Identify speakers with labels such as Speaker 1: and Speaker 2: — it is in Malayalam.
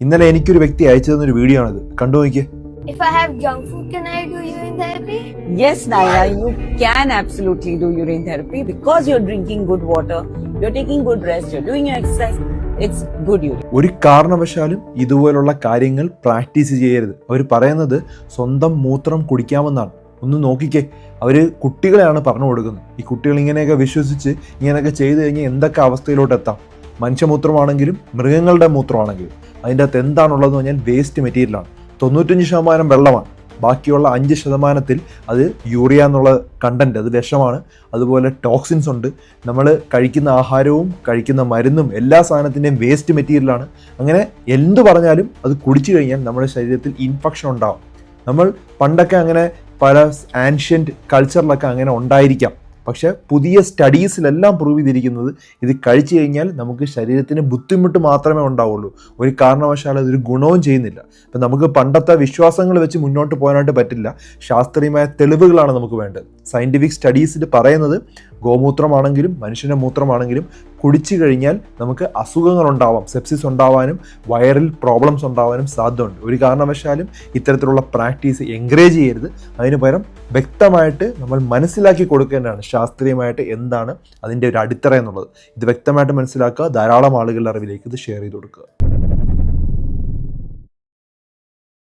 Speaker 1: ഇന്നലെ എനിക്കൊരു വ്യക്തി അയച്ചു തന്നൊരു വീഡിയോ ആണിത് കണ്ടു നോക്കിയേ
Speaker 2: If I have junk food, can I do urine therapy?
Speaker 3: Yes, Naira, you can absolutely do urine therapy because you're drinking good water, you're taking good rest, you're doing your exercise. It's good urine.
Speaker 1: ഒരു കാരണവശാലും ഇതുപോലുള്ള കാര്യങ്ങൾ പ്രാക്ടീസ് ചെയ്യരുത് അവർ പറയുന്നത് സ്വന്തം മൂത്രം കുടിക്കാമെന്നാണ് ഒന്ന് നോക്കിക്കേ അവർ കുട്ടികളെയാണ് പറഞ്ഞു കൊടുക്കുന്നത് ഈ കുട്ടികൾ ഇങ്ങനെയൊക്കെ വിശ്വസിച്ച് ഇങ്ങനെയൊക്കെ ചെയ്തു കഴിഞ്ഞാൽ എന്തൊക്കെ അവസ്ഥയിലോട്ട് എത്താം മനുഷ്യമൂത്രമാണെങ്കിലും മൃഗങ്ങളുടെ മൂത്രമാണെങ്കിലും. അതിന്റെ അകത്ത് എന്താണുള്ളതെന്ന് പറഞ്ഞാൽ വേസ്റ്റ് മെറ്റീരിയലാണ് തൊണ്ണൂറ്റഞ്ച് ശതമാനം വെള്ളമാണ്. ബാക്കിയുള്ള അഞ്ച് ശതമാനത്തിൽ അത് യൂറിയ എന്നുള്ള കണ്ടന്റ് അത് വിഷമാണ്. അതുപോലെ ടോക്സിൻസ് ഉണ്ട്. നമ്മൾ കഴിക്കുന്ന ആഹാരവും കഴിക്കുന്ന മരുന്നും എല്ലാ സാധനത്തിന്റെയും വേസ്റ്റ് മെറ്റീരിയലാണ് അങ്ങനെ എന്ത് പറഞ്ഞാലും അത് കുടിച്ചു കഴിഞ്ഞാൽ നമ്മുടെ ശരീരത്തിൽ ഇൻഫെക്ഷൻ ഉണ്ടാവും. നമ്മൾ പണ്ടൊക്കെ അങ്ങനെ പല ആൻഷ്യന്റ് കൾച്ചറിലൊക്കെ അങ്ങനെ ഉണ്ടായിരിക്കാം. പക്ഷേ പുതിയ സ്റ്റഡീസിലെല്ലാം പ്രൂവ് ചെയ്തിരിക്കുന്നത് ഇത് കഴിച്ചു കഴിഞ്ഞാൽ നമുക്ക് ശരീരത്തിന് ബുദ്ധിമുട്ട് മാത്രമേ ഉണ്ടാവുള്ളൂ. ഒരു കാരണവശാലും അതൊരു ഗുണവും ചെയ്യുന്നില്ല. അപ്പം നമുക്ക് പണ്ടത്തെ വിശ്വാസങ്ങൾ വെച്ച് മുന്നോട്ട് പോകാനായിട്ട് പറ്റില്ല. ശാസ്ത്രീയമായ തെളിവുകളാണ് നമുക്ക് വേണ്ടത്. സയന്റിഫിക് സ്റ്റഡീസിൽ പറയുന്നത് ഗോമൂത്രമാണെങ്കിലും മനുഷ്യന്റെ മൂത്രമാണെങ്കിലും കുടിച്ചു കഴിഞ്ഞാൽ നമുക്ക് അസുഖങ്ങൾ ഉണ്ടാവാം സെപ്സിസ് ഉണ്ടാവാനും വയറിൽ പ്രോബ്ലംസ് ഉണ്ടാവാനും സാധ്യതയുണ്ട്. ഒരു കാരണവശാലും ഇത്തരത്തിലുള്ള പ്രാക്ടീസ് എൻകറേജ് ചെയ്യരുത്. അതിന് പകരം വ്യക്തമായിട്ട് നമ്മൾ മനസ്സിലാക്കി കൊടുക്കേണ്ടതാണ് ശാസ്ത്രീയമായിട്ട് എന്താണ് അതിന്റെ ഒരു അടിത്തറ എന്നുള്ളത്. ഇത് വ്യക്തമായിട്ട് മനസ്സിലാക്കുക ധാരാളം ആളുകളുടെ അറിവിലേക്ക് ഇത് ഷെയർ ചെയ്ത് കൊടുക്കുക.